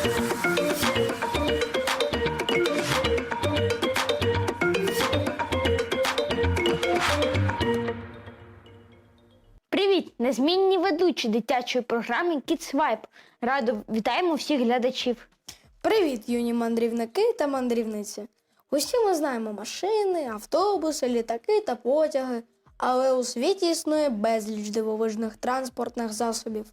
Привіт! Незмінні ведучі дитячої програми Kids Vibe. Радо вітаємо всіх глядачів. Привіт, юні мандрівники та мандрівниці. Усі ми знаємо машини, автобуси, літаки та потяги, але у світі існує безліч дивовижних транспортних засобів,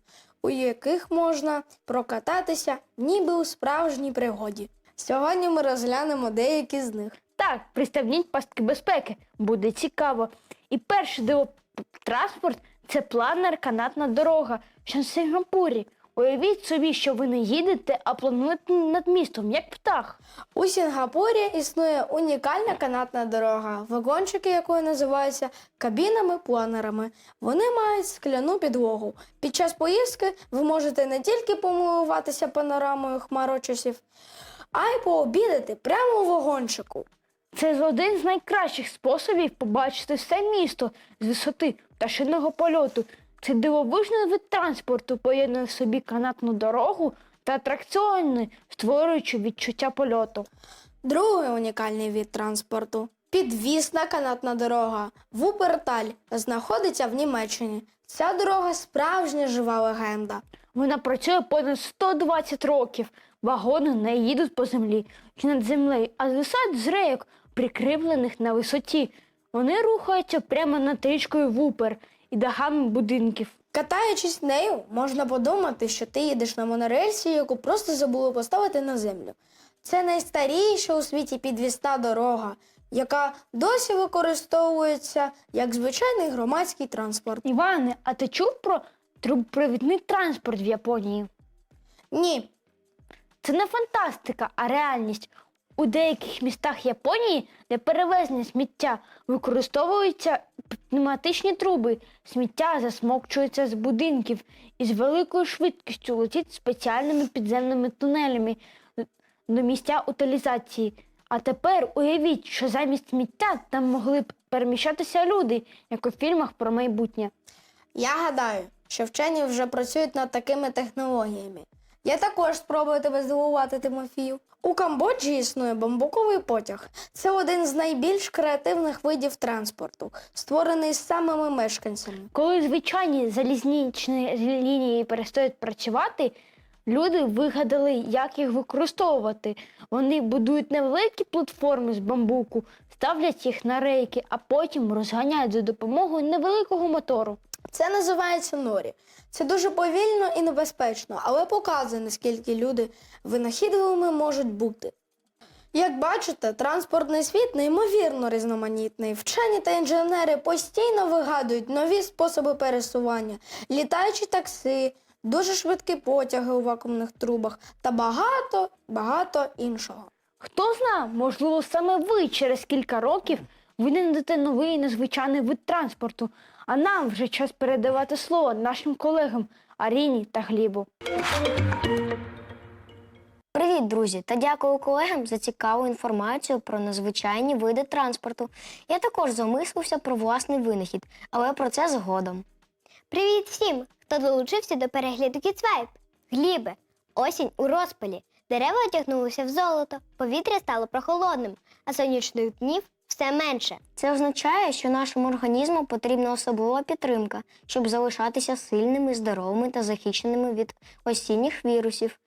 у яких можна прокататися ніби у справжній пригоді. Сьогодні ми розглянемо деякі з них. Так, пристебніть пастки безпеки, буде цікаво. І перший дивотранспорт це планер канатна дорога, що в Сингапурі. Уявіть собі, що ви не їдете, а плануєте над містом, як птах. У Сінгапурі існує унікальна канатна дорога, вагончики якої називаються кабінами-планерами. Вони мають скляну підлогу. Під час поїздки ви можете не тільки помилуватися панорамою хмарочосів, а й пообідати прямо у вагончику. Це один з найкращих способів побачити все місто з висоти пташиного польоту. Це дивовижний вид транспорту поєднує в собі канатну дорогу та атракціони, створюючи відчуття польоту. Другий унікальний від транспорту підвісна канатна дорога. Вуперталь знаходиться в Німеччині. Ця дорога справжня жива легенда. Вона працює понад 120 років. Вагони не їдуть по землі чи над землею, а звисають з рейок, прикріплених на висоті. Вони рухаються прямо над річкою Вупер і дахами будинків. Катаючись нею, можна подумати, що ти їдеш на монорельсі, яку просто забули поставити на землю. Це найстаріша у світі підвісна дорога, яка досі використовується як звичайний громадський транспорт. Іване, а ти чув про трубопровідний транспорт в Японії? Ні, Це не фантастика, а реальність. У деяких містах Японії для перевезення сміття використовуються пневматичні труби. Сміття засмокчується з будинків і з великою швидкістю летить спеціальними підземними тунелями до місця утилізації. А тепер уявіть, що замість сміття там могли б переміщатися люди, як у фільмах про майбутнє. я гадаю, що вчені вже працюють над такими технологіями. Я також спробую тебе здивувати, Тимофію. У Камбоджі існує бамбуковий потяг. Це один з найбільш креативних видів транспорту, створений самими мешканцями. Коли звичайні залізничні лінії перестають працювати, люди вигадали, як їх використовувати. Вони будують невеликі платформи з бамбуку, ставлять їх на рейки, а потім розганяють за допомогою невеликого мотору. Це називається норі. Це дуже повільно і небезпечно, але показує, наскільки люди винахідливими можуть бути. Як бачите, транспортний світ неймовірно різноманітний. Вчені та інженери постійно вигадують нові способи пересування, літаючі такси, дуже швидкі потяги у вакуумних трубах та багато, багато іншого. Хто зна, можливо, саме ви через кілька років винайдете новий незвичайний вид транспорту, а нам вже час передавати слово нашим колегам Аріні та Глібу. Привіт, друзі! Та дякую колегам за цікаву інформацію про незвичайні види транспорту. Я також замислився про власний винахід, але про це згодом. Привіт всім, хто долучився до перегляду Кіцвайп. Глібе, осінь у розпалі. Дерева одягнулися в золото, повітря стало прохолодним, а сонячних днів все менше. Це означає, що нашому організму потрібна особлива підтримка, щоб залишатися сильними, здоровими та захищеними від осінніх вірусів.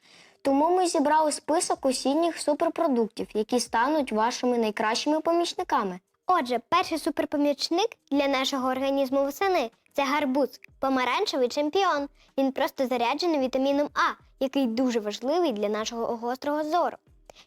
Тому ми зібрали список осінніх суперпродуктів, які стануть вашими найкращими помічниками. Отже, перший суперпомічник для нашого організму восени це гарбуз, помаранчевий чемпіон. Він просто заряджений вітаміном А, який дуже важливий для нашого гострого зору,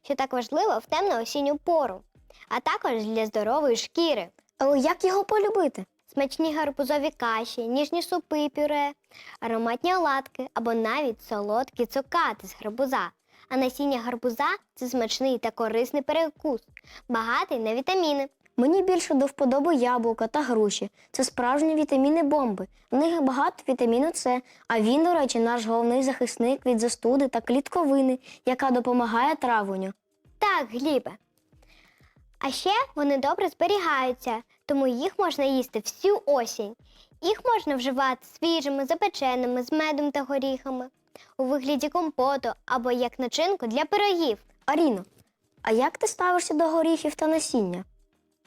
що так важливо в темну осінню пору, а також для здорової шкіри. Але як його полюбити? Смачні гарбузові каші, ніжні супи пюре, ароматні оладки або навіть солодкі цукати з гарбуза. А насіння гарбуза це смачний та корисний перекус, багатий на вітаміни. Мені більше до вподоби яблука та груші. Це справжні вітаміни бомби. В них багато вітаміну С, а він, до речі, наш головний захисник від застуди та клітковини, яка допомагає травленню. Так, Глібе. А ще вони добре зберігаються, тому їх можна їсти всю осінь. Їх можна вживати свіжими, запеченими, з медом та горіхами. у вигляді компоту або як начинку для пирогів. Аріно, а як ти ставишся до горіхів та насіння?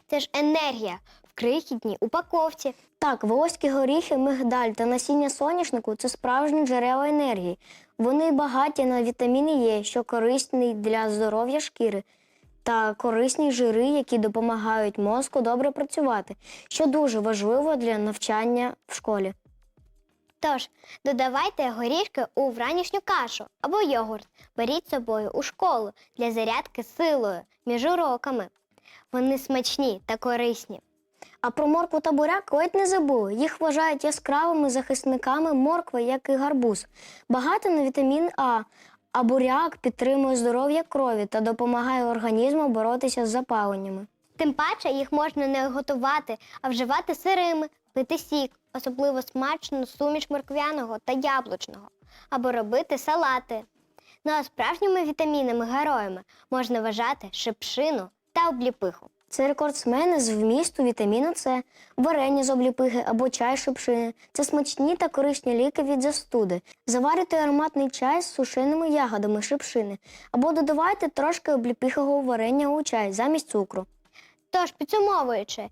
Це ж енергія в крихітній упаковці. Так, волоські горіхи, мигдаль та насіння соняшнику це справжні джерела енергії. Вони багаті на вітаміни Е, що корисні для здоров'я шкіри, та корисні жири, які допомагають мозку добре працювати, що дуже важливо для навчання в школі. Тож, додавайте горішки у вранішню кашу або йогурт. Беріть з собою у школу для зарядки силою між уроками. Вони смачні та корисні. А про моркву та буряк ледь не забули. Їх вважають яскравими захисниками моркви, як і гарбуз. Багато на вітамін А, а буряк підтримує здоров'я крові та допомагає організму боротися з запаленнями. Тим паче їх можна не готувати, а вживати сирими, пити сік, особливо смачну суміш морквяного та яблучного, або робити салати. Ну а справжніми вітамінами героями можна вважати шипшину та обліпиху. Це рекордсмени з вмісту вітаміну С, варення з обліпихи або чай шипшини. Це смачні та корисні ліки від застуди. Заварюйте ароматний чай з сушеними ягодами шипшини, або додавайте трошки обліпихового варення у чай замість цукру. Тож, підсумовуючи,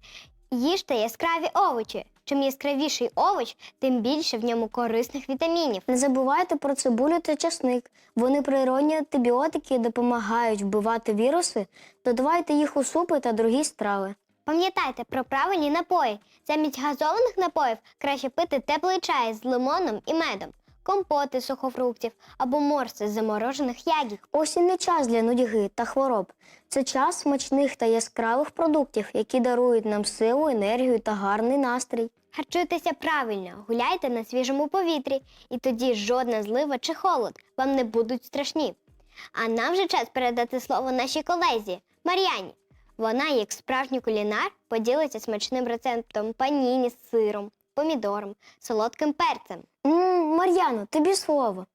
їжте яскраві овочі. Чим яскравіший овоч, тим більше в ньому корисних вітамінів. Не забувайте про цибулю та часник. Вони природні антибіотики допомагають вбивати віруси. Додавайте їх у супи та другі страви. Пам'ятайте про правильні напої. Замість газованих напоїв краще пити теплий чай з лимоном і медом, компоти сухофруктів або морси з заморожених ягід. Осінь не час для нудьги та хвороб. Це час смачних та яскравих продуктів, які дарують нам силу, енергію та гарний настрій. Харчуйтеся правильно, гуляйте на свіжому повітрі, і тоді жодна злива чи холод вам не будуть страшні. А нам вже час передати слово нашій колезі Мар'яні. Вона, як справжній кулінар, поділиться смачним рецептом паніні з сиром, помідором, солодким перцем. Мар'яно, тобі слово.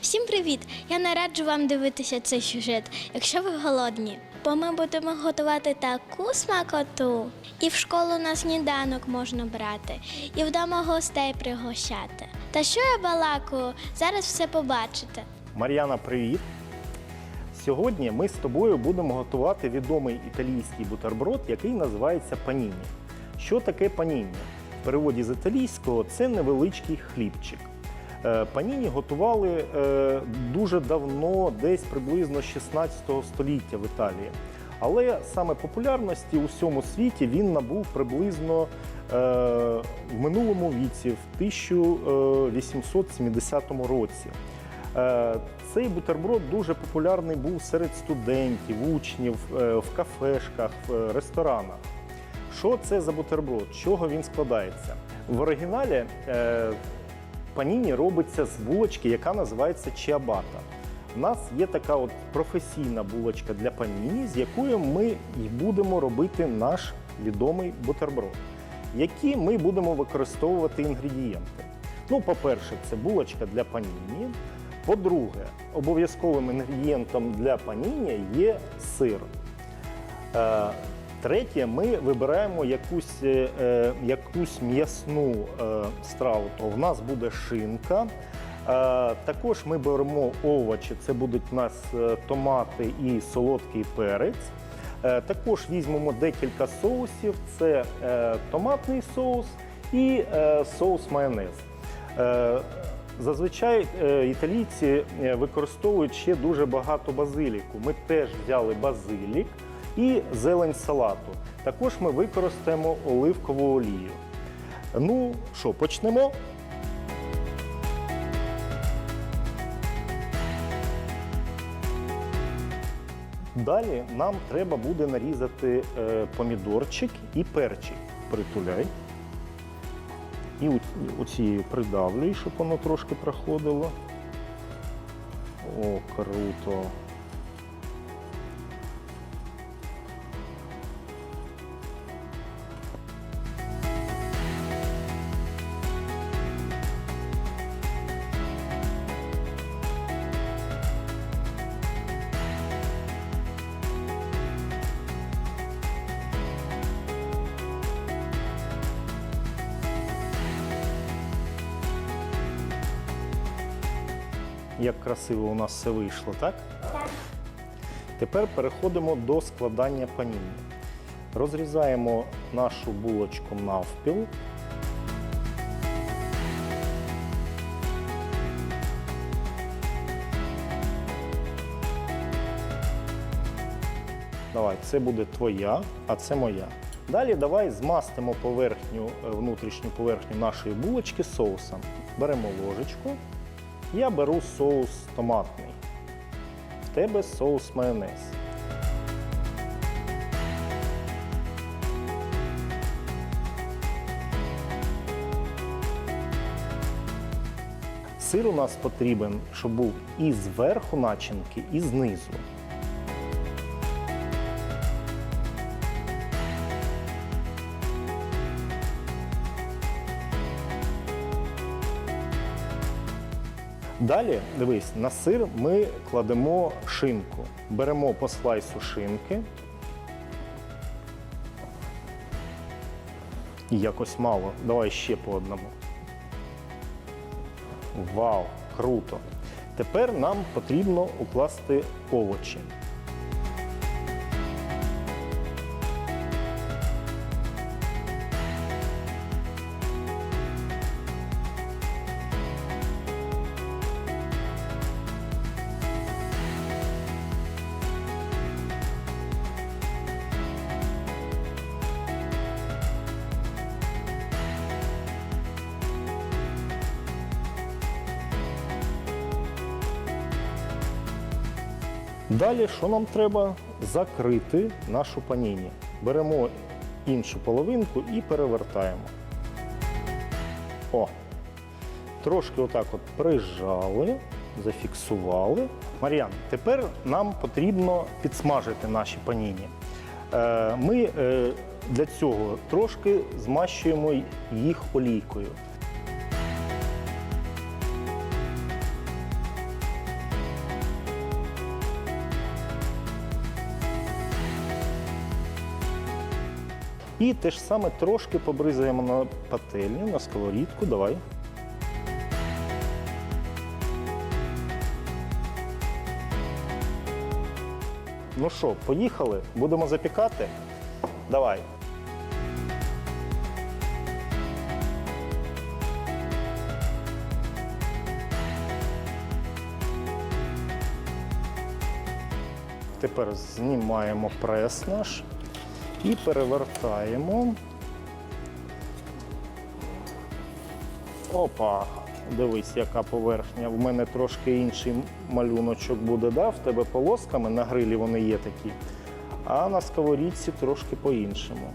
Всім привіт! Я не раджу вам дивитися цей сюжет, якщо ви голодні. Бо ми будемо готувати таку смакоту. І в школу на сніданок можна брати, і вдома гостей пригощати. Та що я балакаю? Зараз все побачите. Мар'яна, привіт! Сьогодні ми з тобою будемо готувати відомий італійський бутерброд, який називається паніні. Що таке паніні? В переводі з італійського це невеличкий хлібчик. Е, Паніні готували е, дуже давно, десь приблизно 16 століття в Італії. Але саме популярності у всьому світі він набув приблизно е, в минулому віці, в 1870 році. Цей бутерброд дуже популярний був серед студентів, учнів, в кафешках, в ресторанах. Що це за бутерброд? З чого він складається? В оригіналі е, паніні робиться з булочки, яка називається чиабата. У нас є така от професійна булочка для паніні, з якою ми і будемо робити наш відомий бутерброд. Які ми будемо використовувати інгредієнти? Ну, по-перше, це булочка для паніні. По-друге, обов'язковим інгредієнтом для паніні є сир. Е, Третє, ми вибираємо якусь, е, е, якусь м'ясну е, страву. То в нас буде шинка. Е, також ми беремо овочі, це будуть у нас е, томати і солодкий перець. Е, також візьмемо декілька соусів: це е, томатний соус і е, соус майонез. Е, Зазвичай е, італійці використовують ще дуже багато базиліку. Ми теж взяли базилік і зелень салату. Також ми використаємо оливкову олію. Ну що, почнемо? Далі нам треба буде нарізати е, помідорчик і перчик. Притуляй. І оцією придавлюй, щоб воно трошки проходило. О, круто. Як красиво у нас все вийшло, так? Так. Тепер переходимо до складання паніння. Розрізаємо нашу булочку навпіл. Давай, це буде твоя, а це моя. Далі давай змастимо поверхню, е, внутрішню поверхню нашої булочки соусом. Беремо ложечку. Я беру соус томатний. В тебе соус майонез. Сир у нас потрібен, щоб був і зверху начинки, і знизу. Далі, дивись, на сир ми кладемо шинку. Беремо по слайсу шинки. Якось мало. Давай ще по одному. Вау, круто! Тепер нам потрібно укласти овочі. Далі, що нам треба? Закрити нашу паніні. Беремо іншу половинку і перевертаємо. О! Трошки отак от прижали, зафіксували. Мар'ян, тепер нам потрібно підсмажити наші паніні. Е, Ми е, для цього трошки змащуємо їх олійкою. І те ж саме трошки побризаємо на пательню, на сковорідку. Давай. Ну що, поїхали? Будемо запікати? Давай. Тепер знімаємо прес наш і перевертаємо. Опа! Дивись, яка поверхня. В мене трошки інший малюночок буде, да? в тебе полосками на грилі вони є такі, а на сковорідці трошки по-іншому.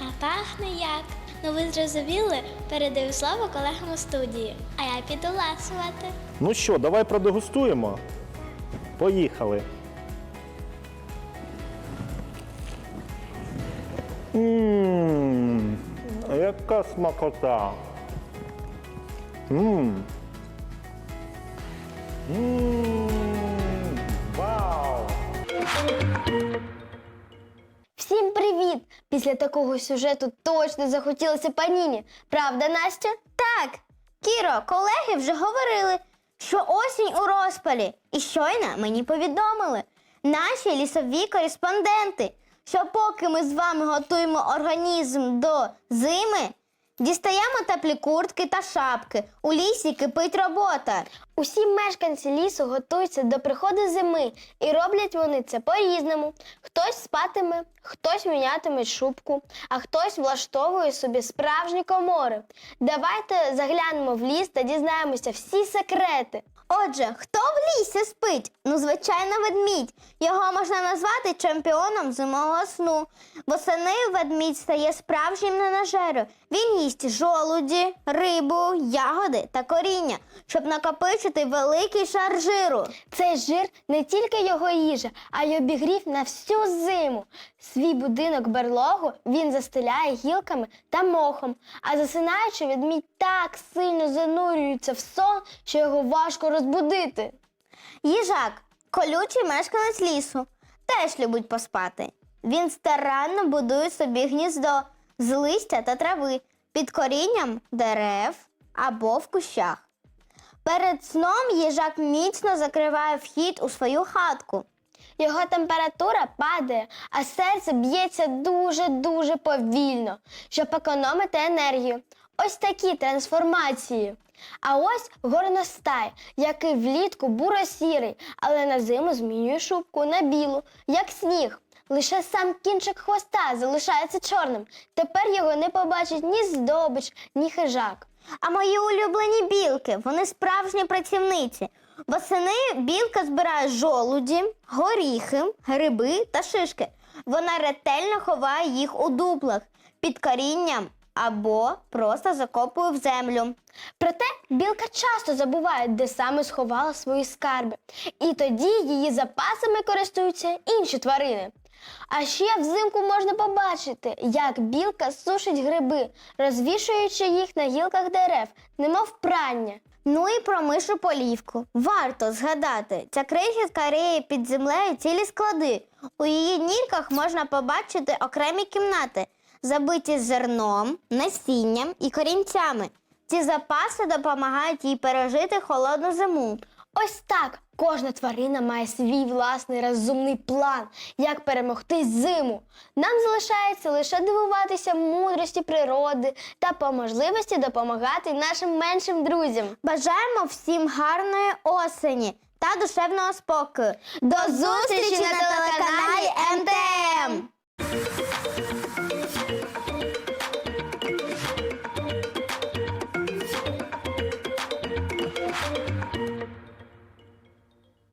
А пахне як. Ну ви зрозуміли, передаю слово колегам у студії, а я піду ласувати. Ну що, давай продегустуємо. Поїхали. Ммм, яка смакота. Ммм. Ммм. Вау! Всім привіт! Після такого сюжету точно захотілося паніні. Правда, Настя? Так, Кіро, колеги вже говорили, що осінь у розпалі. І щойно мені повідомили наші лісові кореспонденти, що поки ми з вами готуємо організм до зими, дістаємо теплі куртки та шапки. У лісі кипить робота. Усі мешканці лісу готуються до приходу зими, і роблять вони це по-різному. Хтось спатиме, хтось мінятиме шубку, а хтось влаштовує собі справжні комори. Давайте заглянемо в ліс та дізнаємося всі секрети. Отже, хто в лісі спить? Ну, звичайно, ведмідь. Його можна назвати чемпіоном зимового сну. Восени ведмідь стає справжнім ненажерою. Він їсть жолуді, рибу, ягоди та коріння, щоб накопичити великий шар жиру. Цей жир не тільки його їжа, а й обігрів на всю зиму. Свій будинок берлогу він застеляє гілками та мохом, а засинаючи, ведмідь так сильно занурюється в сон, що його важко розбудити. Їжак колючий мешканець лісу. теж любить поспати. Він старанно будує собі гніздо з листя та трави під корінням дерев або в кущах. Перед сном їжак міцно закриває вхід у свою хатку. Його температура падає, а серце б'ється дуже-дуже повільно, щоб економити енергію. Ось такі трансформації. А ось горностай, який влітку буро-сірий, але на зиму змінює шубку на білу, як сніг. Лише сам кінчик хвоста залишається чорним. Тепер його не побачить ні здобич, ні хижак. А мої улюблені білки, вони справжні працівниці. Восени білка збирає жолуді, горіхи, гриби та шишки. Вона ретельно ховає їх у дуплах під корінням або просто закопує в землю. Проте білка часто забуває, де саме сховала свої скарби, і тоді її запасами користуються інші тварини. А ще взимку можна побачити, як білка сушить гриби, розвішуючи їх на гілках дерев, немов прання. Ну і про мишу полівку. Варто згадати, ця крихітка риє під землею цілі склади. У її нірках можна побачити окремі кімнати, забиті зерном, насінням і корінцями. Ці запаси допомагають їй пережити холодну зиму. Ось так кожна тварина має свій власний розумний план, як перемогти зиму. Нам залишається лише дивуватися мудрості природи та по можливості допомагати нашим меншим друзям. Бажаємо всім гарної осені та душевного спокою. До зустрічі на телеканалі МТМ!